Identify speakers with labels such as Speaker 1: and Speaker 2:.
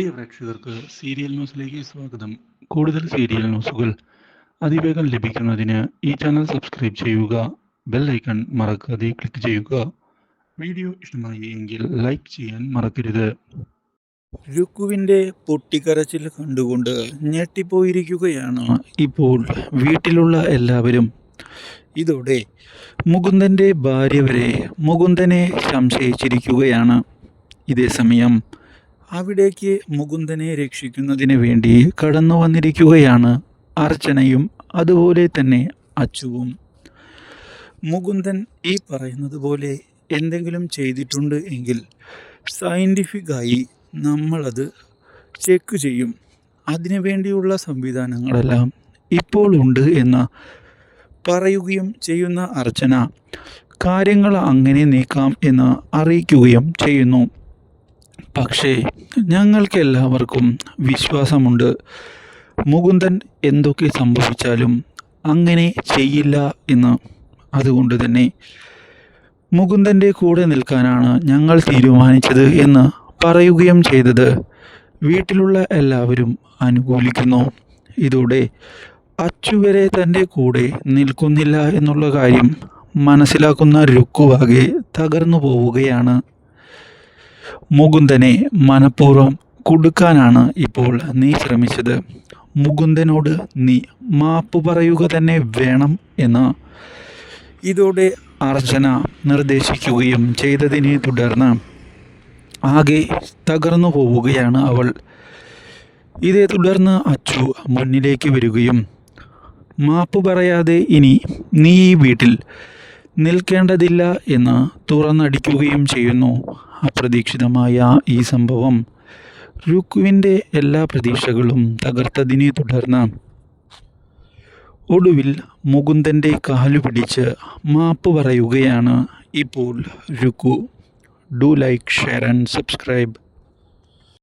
Speaker 1: പ്രിയ പ്രേക്ഷകർക്ക് സീരിയൽ ന്യൂസിലേക്ക് സ്വാഗതം. കൂടുതൽ സീരിയൽ ന്യൂസുകൾ അതിവേഗം ലഭിക്കുന്നതിന് ഈ ചാനൽ സബ്സ്ക്രൈബ് ചെയ്യുക ബെൽ ഐക്കൺ മറക്കാതെ ക്ലിക്ക് ചെയ്യുക. വീഡിയോ ഇഷ്ടമായി എങ്കിൽ ലൈക്ക് ചെയ്യാൻ മറക്കരുത്.
Speaker 2: രുക്കുവിന്റെ പൊട്ടിക്കരച്ചിൽ കണ്ടുകൊണ്ട് ഞെട്ടിപ്പോയിരിക്കുകയാണ് ഇപ്പോൾ വീട്ടിലുള്ള എല്ലാവരും. ഇതോടെ മുകുന്ദന്റെ ഭാര്യ വരെ മുകുന്ദനെ സംശയിച്ചിരിക്കുകയാണ്. ഇതേസമയം അവിടേക്ക് മുകുന്ദനെ രക്ഷിക്കുന്നതിന് വേണ്ടി കടന്നു വന്നിരിക്കുകയാണ് അർച്ചനയും അതുപോലെ തന്നെ അച്ചുവും. മുകുന്ദൻ ഈ പറയുന്നത് പോലെ എന്തെങ്കിലും ചെയ്തിട്ടുണ്ട് എങ്കിൽ സയന്റിഫിക്കായി നമ്മളത് ചെക്ക് ചെയ്യും. അതിനു വേണ്ടിയുള്ള സംവിധാനങ്ങളെല്ലാം ഇപ്പോൾ ഉണ്ട് എന്ന് പറയുകയും ചെയ്യുന്ന അർച്ചന കാര്യങ്ങൾ അങ്ങനെ നീക്കാം എന്ന് അറിയിക്കുകയും ചെയ്യുന്നു. പക്ഷേ ഞങ്ങൾക്കെല്ലാവർക്കും വിശ്വാസമുണ്ട്. മുകുന്ദൻ എന്തൊക്കെ സംഭവിച്ചാലും അങ്ങനെ ചെയ്യില്ല എന്ന്. അതുകൊണ്ട് തന്നെ മുകുന്ദന്റെ കൂടെ നിൽക്കാനാണ് ഞങ്ങൾ തീരുമാനിച്ചത് എന്ന് പറയുകയും ചെയ്തത്. വീട്ടിലുള്ള എല്ലാവരും അനുകൂലിക്കുന്നു. ഇതോടെ അച്ചുവരെ തന്റെ കൂടെ നിൽക്കുന്നില്ല എന്നുള്ള കാര്യം മനസ്സിലാക്കുന്ന രുക്കുവാകെ തകർന്നു പോവുകയാണ്. മുകുന്ദനെ മനഃപൂർവം കൊടുക്കാനാണ് ഇപ്പോൾ നീ ശ്രമിച്ചത്. മുകുന്ദനോട് നീ മാപ്പ് പറയുക തന്നെ വേണം എന്ന് ഇതോടെ അർച്ചന നിർദ്ദേശിക്കുകയും ചെയ്തതിനെ തുടർന്ന് ആകെ തകർന്നു പോവുകയാണ് അവൾ. ഇതേ തുടർന്ന് അച്ചു മുന്നിലേക്ക് വരികയും മാപ്പ് പറയാതെ ഇനി നീ ഈ വീട്ടിൽ നിൽക്കേണ്ടതില്ല എന്ന് തുറന്നടിക്കുകയും ചെയ്യുന്നു. അപ്രതീക്ഷിതമായ ഈ സംഭവം രുക്കുവിന്റെ എല്ലാ പ്രതീക്ഷകളും തകർത്തതിനെ തുടർന്ന് ഒടുവിൽ മുകുന്ദന്റെ കാലു പിടിച്ച് മാപ്പ് പറയുകയാണ് ഇപ്പോൾ Rukku. Do like share and subscribe.